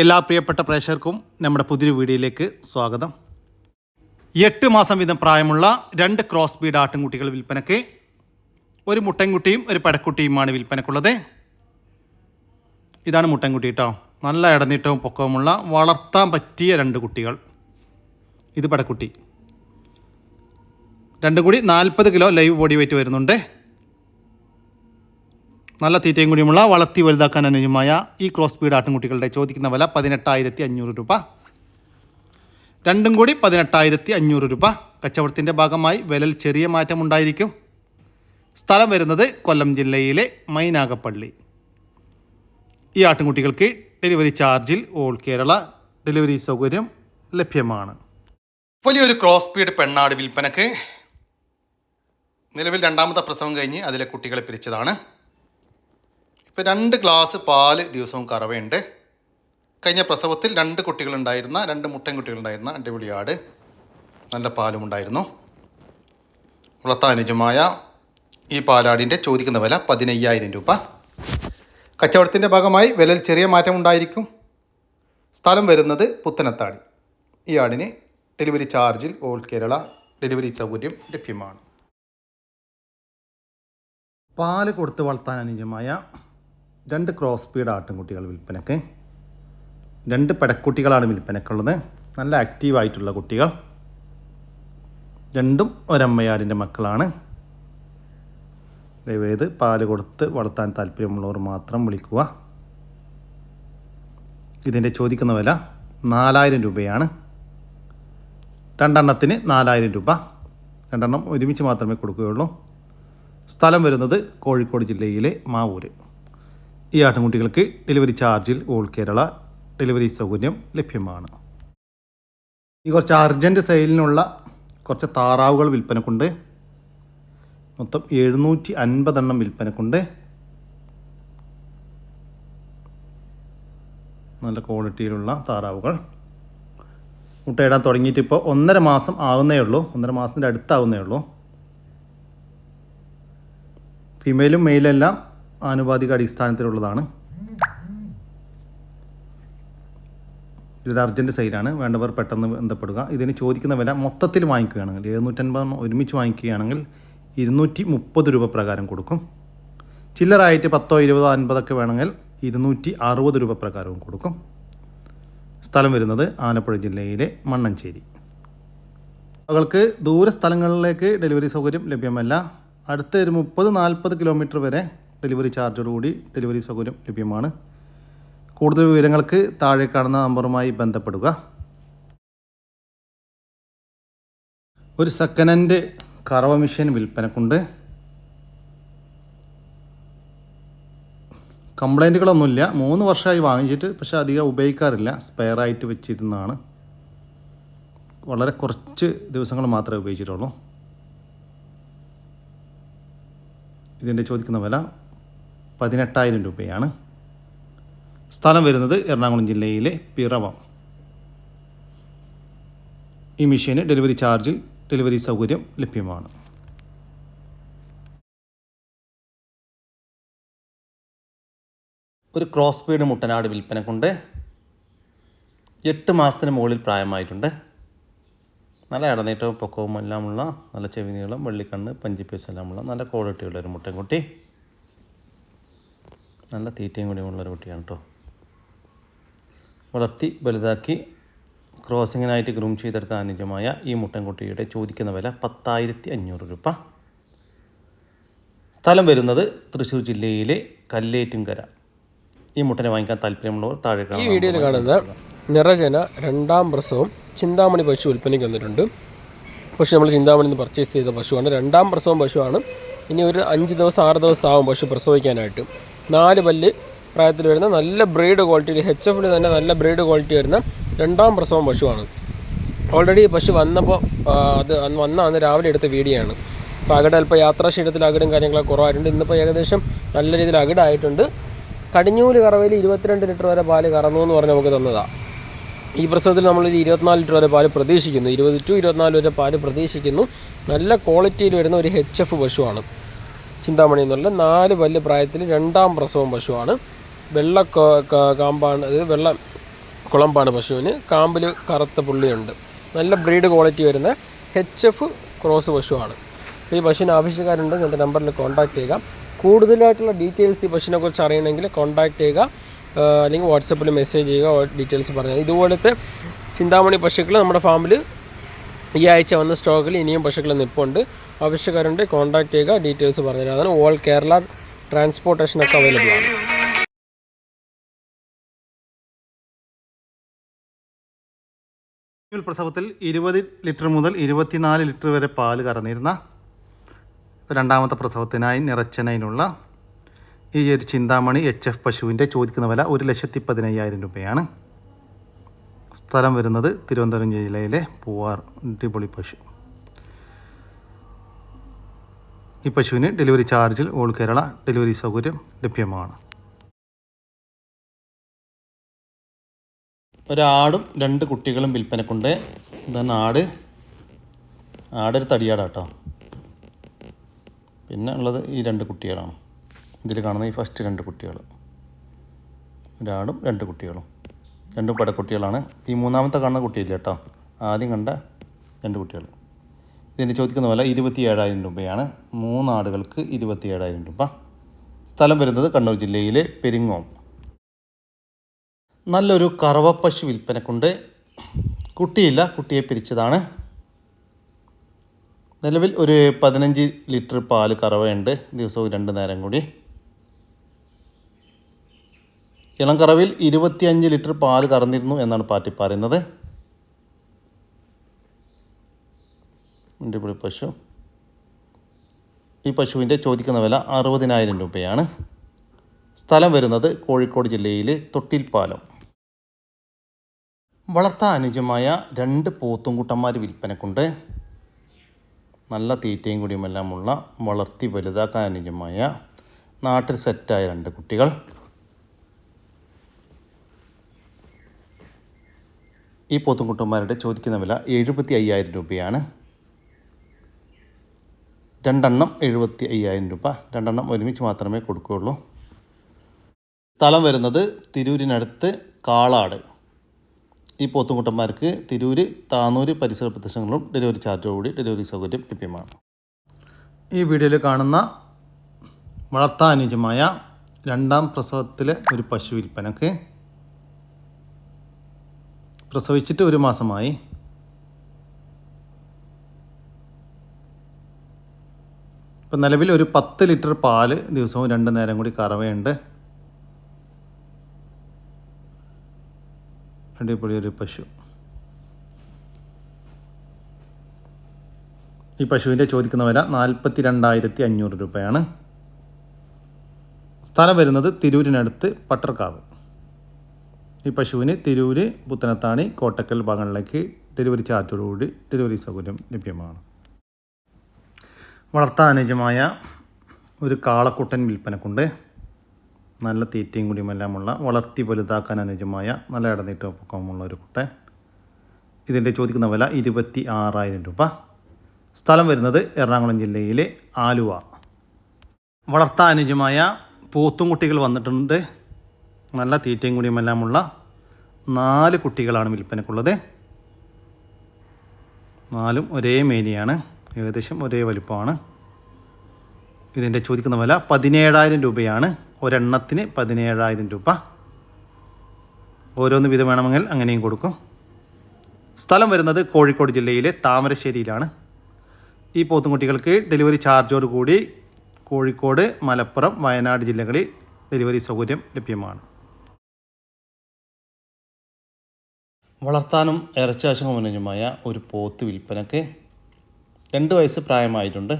എല്ലാ പ്രിയപ്പെട്ട പ്രേക്ഷകർക്കും നമ്മുടെ പുതിയൊരു വീഡിയോയിലേക്ക് സ്വാഗതം. എട്ട് മാസം വീതം പ്രായമുള്ള രണ്ട് ക്രോസ് ബീഡ് ആട്ടിൻകുട്ടികൾ വിൽപ്പനയ്ക്ക് ഒരു മുട്ടൻകുട്ടിയും ഒരു പടക്കുട്ടിയുമാണ് വിൽപ്പനക്കുള്ളത് ഇതാണ് മുട്ടൻകുട്ടി കേട്ടോ നല്ല ഇടനീട്ടവും പൊക്കവുമുള്ള വളർത്താൻ പറ്റിയ രണ്ട് കുട്ടികൾ. ഇത് പടക്കുട്ടി. രണ്ടും കൂടി നാൽപ്പത് കിലോ ലൈവ് ബോഡി വെയിറ്റ് വരുന്നുണ്ട്. നല്ല തീറ്റയും കൂടിയുമുള്ള വളർത്തി വലുതാക്കാൻ അനുയോജ്യമായ ഈ ക്രോസ് ബീഡ് ആട്ടിൻകുട്ടികളുടെ ചോദിക്കുന്ന വില പതിനെട്ടായിരത്തി അഞ്ഞൂറ് രൂപ. രണ്ടും കൂടി പതിനെട്ടായിരത്തി അഞ്ഞൂറ് രൂപ. കച്ചവടത്തിന്റെ ഭാഗമായി വിലയിൽ ചെറിയ മാറ്റമുണ്ടായിരിക്കും സ്ഥലം വരുന്നത് കൊല്ലം ജില്ലയിലെ മൈനാഗപ്പള്ളി. ഈ ആട്ടിൻകുട്ടികൾക്ക് ഡെലിവറി ചാർജിൽ ഓൾ കേരള ഡെലിവറി സൗകര്യം ലഭ്യമാണ്. വലിയൊരു ക്രോസ് ബീഡ് പെണ്ണാട് വിൽപ്പനക്ക് നിലവിൽ രണ്ടാമത്തെ പ്രസവം കഴിഞ്ഞ് അതിലെ കുട്ടികളെ പിരിച്ചതാണ്. ഇപ്പോൾ രണ്ട് ഗ്ലാസ് പാൽ ദിവസവും കറവയുണ്ട്. കഴിഞ്ഞ പ്രസവത്തിൽ രണ്ട് കുട്ടികളുണ്ടായിരുന്ന രണ്ട് മുട്ടൻ കുട്ടികളുണ്ടായിരുന്ന അടിപൊളി ആട് നല്ല പാലും ഉണ്ടായിരുന്നു. വളർത്താനുജമായ ഈ പാലാടിന്റെ ചോദിക്കുന്ന വില പതിനയ്യായിരം രൂപ. കച്ചവടത്തിന്റെ ഭാഗമായി വിലയിൽ ചെറിയ മാറ്റം ഉണ്ടായിരിക്കും. സ്ഥലം വരുന്നത് പുത്തനത്താടി. ഈ ആടിന് ഡെലിവറി ചാർജിൽ ഓൾ കേരള ഡെലിവറി സൗകര്യം ലഭ്യമാണ്. പാൽ കൊടുത്ത് വളർത്താൻ അനുയോജ്യമായ രണ്ട് ക്രോസ് പീഡ് ആട്ടിൻകുട്ടികൾ വിൽപ്പനക്ക്. രണ്ട് പെടക്കുട്ടികളാണ് വിൽപ്പനക്കുള്ളത്. നല്ല ആക്റ്റീവായിട്ടുള്ള കുട്ടികൾ. രണ്ടും ഒരമ്മയാടിന്റെ മക്കളാണ്. ദയവേത് പാൽ കൊടുത്ത് വളർത്താൻ താല്പര്യമുള്ളവർ മാത്രം വിളിക്കുക. ഇതിന്റെ ചോദിക്കുന്ന വില നാലായിരം രൂപയാണ്. രണ്ടെണ്ണത്തിന് നാലായിരം രൂപ. രണ്ടെണ്ണം ഒരുമിച്ച് മാത്രമേ കൊടുക്കുകയുള്ളൂ. സ്ഥലം വരുന്നത് കോഴിക്കോട് ജില്ലയിലെ മാവൂര്. ഈ ആട്ടിൻകുട്ടികൾക്ക് ഡെലിവറി ചാർജിൽ ഓൾ കേരള ഡെലിവറി സൗകര്യം ലഭ്യമാണ്. ഈ കുറച്ച് അർജന്റ് സെയിലിനുള്ള കുറച്ച് താറാവുകൾ വിൽപ്പനക്കുണ്ട്. മൊത്തം എഴുന്നൂറ്റി അൻപതെണ്ണം വിൽപ്പനക്കുണ്ട്. നല്ല ക്വാളിറ്റിയിലുള്ള താറാവുകൾ. മുട്ടയിടാൻ തുടങ്ങിയിട്ട് ഇപ്പോൾ ഒന്നര മാസം ആവുന്നേ ഉള്ളൂ. ഒന്നര മാസത്തിന്റെ അടുത്താവുന്നേ ഉള്ളൂ. ഫീമെയിലും മെയിലും എല്ലാം ആനുപാതിക അടിസ്ഥാനത്തിലുള്ളതാണ്. ഇതൊരു അർജന്റ് സെയിലാണ് വേണ്ടവർ പെട്ടെന്ന് ബന്ധപ്പെടുക. ഇതിന് ചോദിക്കുന്ന വില മൊത്തത്തിൽ വാങ്ങിക്കുകയാണെങ്കിൽ എഴുന്നൂറ്റൻപത് ഒരുമിച്ച് വാങ്ങിക്കുകയാണെങ്കിൽ ഇരുന്നൂറ്റി മുപ്പത് രൂപ പ്രകാരം കൊടുക്കും. ചില്ലറായിട്ട് പത്തോ ഇരുപതോ അൻപതൊക്കെ വേണമെങ്കിൽ ഇരുന്നൂറ്റി അറുപത് രൂപ പ്രകാരവും കൊടുക്കും. സ്ഥലം വരുന്നത് ആലപ്പുഴ ജില്ലയിലെ മണ്ണഞ്ചേരി. അവൾക്ക് ദൂര സ്ഥലങ്ങളിലേക്ക് ഡെലിവറി സൗകര്യം ലഭ്യമല്ല. അടുത്ത ഒരു മുപ്പത് നാൽപ്പത് കിലോമീറ്റർ വരെ ഡെലിവറി ചാർജോടുകൂടി ഡെലിവറി സൗകര്യം ലഭ്യമാണ്. കൂടുതൽ വിവരങ്ങൾക്ക് താഴെ കാണുന്ന നമ്പറുമായി ബന്ധപ്പെടുക. ഒരു സെക്കൻഡ് ഹാൻഡ് കറവ മെഷീൻ വിൽപ്പനക്കുണ്ട്. കംപ്ലൈന്റുകളൊന്നുമില്ല മൂന്ന് വർഷമായി വാങ്ങിച്ചിട്ട് പക്ഷേ അധികം ഉപയോഗിക്കാറില്ല. സ്പെയർ ആയിട്ട് വെച്ചിരുന്നതാണ്. വളരെ കുറച്ച് ദിവസങ്ങൾ മാത്രമേ ഉപയോഗിച്ചിട്ടുള്ളൂ. ഇതിന്റെ ചോദിക്കുന്ന വില പതിനെട്ടായിരം രൂപയാണ്. സ്ഥലം വരുന്നത് എറണാകുളം ജില്ലയിലെ പിറവം. ഈ മെഷീന് ഡെലിവറി ചാർജിൽ ഡെലിവറി സൗകര്യം ലഭ്യമാണ്. ഒരു ക്രോസ് ബീഡ് മുട്ടനാട് വിൽപ്പന കൊണ്ട് എട്ട് മാസത്തിന് മുകളിൽ പ്രായമായിട്ടുണ്ട്. നല്ല ഇടനീട്ടവും പൊക്കവും എല്ലാമുള്ള നല്ല ചെവി നീളം വെള്ളിക്കണ്ണ് പഞ്ചിപ്പീസ് എല്ലാമുള്ള നല്ല ക്വാളിറ്റിയുള്ള ഒരു മുട്ടൻകുട്ടി. നല്ല തീറ്റയും കൂടിയുമുള്ള ഒരു കുട്ടിയാണ് കേട്ടോ വളർത്തി വലുതാക്കി ക്രോസിങ്ങിനായിട്ട് ഗ്രൂം ചെയ്തെടുക്കാൻ അനുജമായ ഈ മുട്ടൻകുട്ടിയുടെ ചോദിക്കുന്ന വില പത്തായിരത്തി അഞ്ഞൂറ് രൂപ. സ്ഥലം വരുന്നത് തൃശ്ശൂർ ജില്ലയിലെ കല്ലേറ്റുംകര. ഈ മുട്ടനെ വാങ്ങിക്കാൻ താല്പര്യമുള്ളവർ താഴെ ഈ വീഡിയോയിൽ കാണുന്നത് നിറജന രണ്ടാം പ്രസവം ചിന്താമണി പശു വിൽപ്പനയ്ക്ക് വന്നിട്ടുണ്ട്. പശു നമ്മൾ ചിന്താമണി നിന്ന് പർച്ചേസ് ചെയ്ത പശുവാണ്. രണ്ടാം പ്രസവം പശുവാണ്. ഇനി ഒരു അഞ്ച് ദിവസം ആറ് ദിവസം ആവും പശു പ്രസവിക്കാനായിട്ട്. നാല് പല്ല് പ്രായത്തിൽ വരുന്ന നല്ല ബ്രീഡ് ക്വാളിറ്റി എച്ച് എഫിൽ തന്നെ നല്ല ബ്രീഡ് ക്വാളിറ്റി വരുന്ന രണ്ടാം പ്രസവം പശുവാണ്. ഓൾറെഡി പശു വന്നപ്പോൾ അത് അന്ന് വന്ന അന്ന് രാവിലെ എടുത്ത വീഡിയോ ആണ്. അപ്പോൾ അകിട് അല്പം യാത്രാക്ഷീണത്തിൽ അകിടും കാര്യങ്ങളൊക്കെ കുറവായിട്ടുണ്ട് ഇന്നിപ്പോൾ ഏകദേശം നല്ല രീതിയിൽ അകിടായിട്ടുണ്ട്. കടിഞ്ഞൂൽ കറവയിൽ ഇരുപത്തിരണ്ട് ലിറ്റർ വരെ പാൽ കറന്നു എന്ന് പറഞ്ഞ് നമുക്ക് തന്നതാണ് ഈ പ്രസവത്തിൽ നമ്മൾ ഒരു ഇരുപത്തിനാല് ലിറ്റർ വരെ പാൽ പ്രതീക്ഷിക്കുന്നു. ഇരുപത് ടു ഇരുപത്തിനാല് വരെ പാൽ പ്രതീക്ഷിക്കുന്നു. നല്ല ക്വാളിറ്റിയിൽ വരുന്ന ഒരു എച്ച് എഫ് പശുവാണ്. ചിന്താമണി എന്നുള്ള നാല് വലിയ പ്രായത്തിൽ രണ്ടാം പ്രസവം പശുവാണ്. വെള്ള കാമ്പാണ് അതായത് വെള്ള കുളമ്പാണ് പശുവിന്. കാമ്പിൽ കറുത്ത പുള്ളിയുണ്ട്. നല്ല ബ്രീഡ് ക്വാളിറ്റി വരുന്ന എച്ച് എഫ് ക്രോസ് പശുവാണ്. ഈ പശുവിന് ആവശ്യക്കാരുണ്ട് എന്റെ നമ്പറിൽ കോൺടാക്റ്റ് ചെയ്യുക. കൂടുതലായിട്ടുള്ള ഡീറ്റെയിൽസ് ഈ പശുവിനെ കുറിച്ച് അറിയണമെങ്കിൽ കോൺടാക്ട് ചെയ്യുക. അല്ലെങ്കിൽ വാട്സപ്പിൽ മെസ്സേജ് ചെയ്യുക ഡീറ്റെയിൽസ് പറഞ്ഞാൽ ഇതുപോലത്തെ ചിന്താമണി പശുക്കൾ നമ്മുടെ ഫാമിൽ ഈ ആഴ്ച വന്ന സ്റ്റോക്കിൽ ഇനിയും പശുക്കൾ നിൽപ്പുണ്ട് ആവശ്യക്കാരുണ്ട് കോൺടാക്ട് ചെയ്യുക ഡീറ്റെയിൽസ് പറഞ്ഞുതരാം. അതാണ് ഓൾ കേരള ട്രാൻസ്പോർട്ടേഷൻ ട്രാൻസ്പോർട്ടേഷനൊക്കെ അവൈലബിൾ ആണ്. പ്രസവത്തിൽ ഇരുപത് ലിറ്റർ മുതൽ ഇരുപത്തിനാല് ലിറ്റർ വരെ പാൽ കറന്നിരുന്ന രണ്ടാമത്തെ പ്രസവത്തിനായി ഈ ചിന്താമണി എഫ് ചോദിക്കുന്ന വില ഒരു ലക്ഷത്തി പതിനയ്യായിരം രൂപയാണ്. സ്ഥലം വരുന്നത് തിരുവനന്തപുരം ജില്ലയിലെ പൂവാർ അടിപൊളി പശു. ഈ പശുവിന് ഡെലിവറി ചാർജിൽ ഓൾ കേരള ഡെലിവറി സൗകര്യം ലഭ്യമാണ്. ഒരാടും രണ്ട് കുട്ടികളും വിൽപ്പനക്കുണ്ട്. ഇതാണ് ആട് ആടൊരു തടിയാടാട്ടോ. പിന്നെ ഉള്ളത് ഈ രണ്ട് കുട്ടികളാണ്. ഇതിൽ കാണുന്ന ഈ ഫസ്റ്റ് രണ്ട് കുട്ടികൾ ഒരാടും രണ്ട് കുട്ടികളും. രണ്ടും പടക്കുട്ടികളാണ് ഈ മൂന്നാമത്തെ കാണുന്ന കുട്ടിയില്ല കേട്ടോ? ആദ്യം കണ്ട രണ്ട് കുട്ടികൾ. ഇതിന്റെ ചോദിക്കുന്ന പോലെ ഇരുപത്തി ഏഴായിരം രൂപയാണ്. മൂന്നാടുകൾക്ക് ഇരുപത്തി ഏഴായിരം രൂപ. സ്ഥലം വരുന്നത് കണ്ണൂർ ജില്ലയിലെ പെരിങ്ങോം. നല്ലൊരു കറവപ്പശു വിൽപ്പനക്കുണ്ട്. കുട്ടിയില്ല കുട്ടിയെ പിരിച്ചതാണ്. നിലവിൽ ഒരു പതിനഞ്ച് ലിറ്റർ പാൽ കറവയുണ്ട്. ദിവസവും രണ്ട് നേരം കൂടി. ഇളം കറവിൽ ഇരുപത്തിയഞ്ച് ലിറ്റർ പാൽ കറന്നിരുന്നു എന്നാണ് പാർട്ടി പറയുന്നത്. മുണ്ടിപ്പുളി പശു. ഈ പശുവിന്റെ ചോദിക്കുന്ന വില അറുപതിനായിരം രൂപയാണ്. സ്ഥലം വരുന്നത് കോഴിക്കോട് ജില്ലയിലെ തൊട്ടിൽപ്പാലം. വളർത്താൻ അനുജമായ രണ്ട് പോത്തുംകുട്ടന്മാർ വിൽപ്പനക്കുണ്ട്. നല്ല തീറ്റയും കൂടിയുമെല്ലാമുള്ള വളർത്തി വലുതാക്കാൻ അനുജമായ നാട്ടിൽ സെറ്റായ രണ്ട് കുട്ടികൾ. ഈ പോത്തുംകുട്ടന്മാരുടെ ചോദിക്കുന്ന വില എഴുപത്തി അയ്യായിരം രൂപയാണ്. രണ്ടെണ്ണം എഴുപത്തി അയ്യായിരം രൂപ. രണ്ടെണ്ണം ഒരുമിച്ച് മാത്രമേ കൊടുക്കുകയുള്ളൂ. സ്ഥലം വരുന്നത് തിരൂരിനടുത്ത് കാളാട്. ഈ പോത്തുംകുട്ടന്മാർക്ക് തിരൂര് താനൂര് പരിസര പ്രദേശങ്ങളും ഡെലിവറി കൂടി ഡെലിവറി സൗകര്യം ലഭ്യമാണ്. ഈ വീഡിയോയിൽ കാണുന്ന വളർത്താനുജമായ രണ്ടാം പ്രസവത്തിലെ ഒരു പശു വിൽപ്പനക്ക് പ്രസവിച്ചിട്ട് ഒരു മാസമായി. ഇപ്പം നിലവിൽ ഒരു പത്ത് ലിറ്റർ പാൽ ദിവസവും രണ്ട് നേരം കൂടി കറവയുണ്ട്. അടിപൊളി ഒരു പശു. ഈ പശുവിന്റെ ചോദിക്കുന്ന വില നാൽപ്പത്തി രണ്ടായിരത്തി അഞ്ഞൂറ് രൂപയാണ്. സ്ഥലം വരുന്നത് തിരൂരിനടുത്ത് പട്ടർക്കാവ്. ഈ പശുവിന് തിരൂര് പുത്തനത്താണി കോട്ടക്കൽ ഭാഗങ്ങളിലേക്ക് ഡെലിവറി ചാർജോടുകൂടി ഡെലിവറി സൗകര്യം ലഭ്യമാണ്. വളർത്താൻ അനുജമായ ഒരു കാളക്കുട്ടൻ വിൽപ്പനക്കുണ്ട്. നല്ല തീറ്റയും കുടിയുമെല്ലാമുള്ള വളർത്തി വലുതാക്കാൻ അനുജമായ നല്ല ഇടനീട്ട പൊക്കമുള്ള ഒരു കുട്ടൻ. ഇതിന്റെ ചോദിക്കുന്ന വില ഇരുപത്തി ആറായിരം രൂപ. സ്ഥലം വരുന്നത് എറണാകുളം ജില്ലയിലെ ആലുവ. വളർത്താൻ അനുജമായ പോത്തും കുട്ടികൾ വന്നിട്ടുണ്ട്. നല്ല തീറ്റയും കൂടിയുമെല്ലാമുള്ള നാല് കുട്ടികളാണ് വിൽപ്പനക്കുള്ളത് നാലും ഒരേ മേനിയാണ് ഏകദേശം ഒരേ വലുപ്പമാണ്. ഇതിന്റെ ചോദിക്കുന്ന വില പതിനേഴായിരം രൂപയാണ്. ഒരെണ്ണത്തിന് പതിനേഴായിരം രൂപ. ഓരോന്ന് വിധം വേണമെങ്കിൽ അങ്ങനെയും കൊടുക്കും. സ്ഥലം വരുന്നത് കോഴിക്കോട് ജില്ലയിലെ താമരശ്ശേരിയിലാണ്. ഈ പോത്തുംകുട്ടികൾക്ക് ഡെലിവറി ചാർജോടുകൂടി കോഴിക്കോട് മലപ്പുറം വയനാട് ജില്ലകളിൽ ഡെലിവറി സൗകര്യം ലഭ്യമാണ്. വളർത്താനും ഇറച്ചാശമനുജമായ ഒരു പോത്ത് വിൽപ്പനക്ക് രണ്ട് വയസ്സ് പ്രായമായിട്ടുണ്ട്.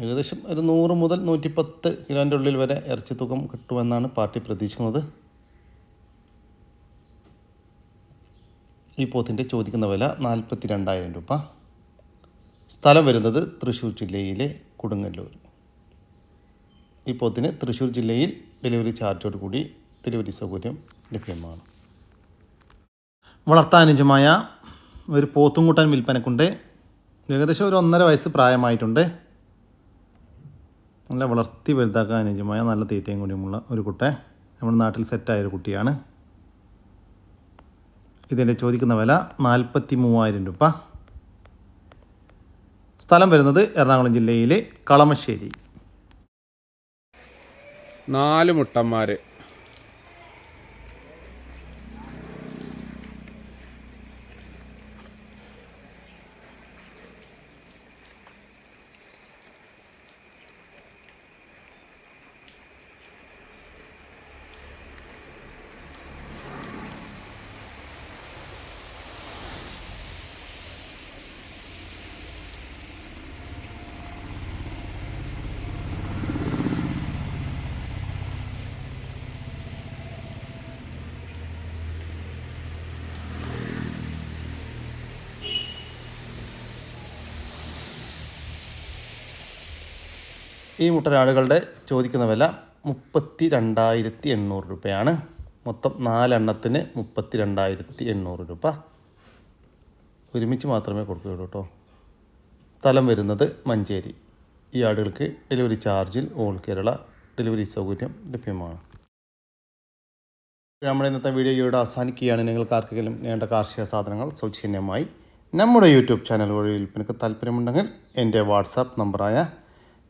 ഏകദേശം ഒരു നൂറ് മുതൽ നൂറ്റിപ്പത്ത് കിലോന്റെ ഉള്ളിൽ വരെ ഇറച്ചി തൂക്കം കിട്ടുമെന്നാണ് പാർട്ടി പ്രതീക്ഷിക്കുന്നത്. ഈ പോത്തിന്റെ ചോദിക്കുന്ന വില നാൽപ്പത്തി രണ്ടായിരം രൂപ. സ്ഥലം വരുന്നത് തൃശ്ശൂർ ജില്ലയിലെ കൊടുങ്ങല്ലൂർ. ഈ പോത്തിന് തൃശ്ശൂർ ജില്ലയിൽ ഡെലിവറി ചാർജോടു കൂടി ഡെലിവറി സൗകര്യം ലഭ്യമാണ്. വളർത്താനുജമായ ഒരു പോത്തുംകൂട്ടൻ വിൽപ്പനക്കുണ്ട്. ഏകദേശം ഒരു ഒന്നര വയസ്സ് പ്രായമായിട്ടുണ്ട്. നല്ല വളർത്തി വലുതാക്കാൻ അനുജമായ നല്ല തീറ്റയും കൂടിയുമുള്ള ഒരു കുട്ടെ നമ്മുടെ നാട്ടിൽ സെറ്റായ ഒരു കുട്ടിയാണ്. ഇതിന്റെ ചോദിക്കുന്ന വില നാൽപ്പത്തി മൂവായിരം രൂപ. സ്ഥലം വരുന്നത് എറണാകുളം ജില്ലയിലെ കളമശ്ശേരി. നാല് മുട്ടന്മാർ ഈ മുട്ടനാടുകളുടെ ചോദിക്കുന്ന വില മുപ്പത്തി രണ്ടായിരത്തി എണ്ണൂറ് രൂപയാണ്. മൊത്തം നാലെണ്ണത്തിന് മുപ്പത്തി രണ്ടായിരത്തി എണ്ണൂറ് രൂപ. ഒരുമിച്ച് മാത്രമേ കൊടുക്കുകയുള്ളൂ കേട്ടോ. സ്ഥലം വരുന്നത് മഞ്ചേരി. ഈ ആടുകൾക്ക് ഡെലിവറി ചാർജിൽ ഓൾ കേരള ഡെലിവറി സൗകര്യം ലഭ്യമാണ്. നമ്മുടെ ഇന്നത്തെ വീഡിയോ. ഇവിടെ അവസാനിക്കുകയാണ്. നിങ്ങൾക്ക് ആർക്കെങ്കിലും വേണ്ട കാർഷിക സാധനങ്ങൾ സൗജന്യമായി നമ്മുടെ യൂട്യൂബ് ചാനൽ വഴി വിൽപ്പനക്ക് താല്പര്യമുണ്ടെങ്കിൽ എന്റെ വാട്സാപ്പ് നമ്പറായ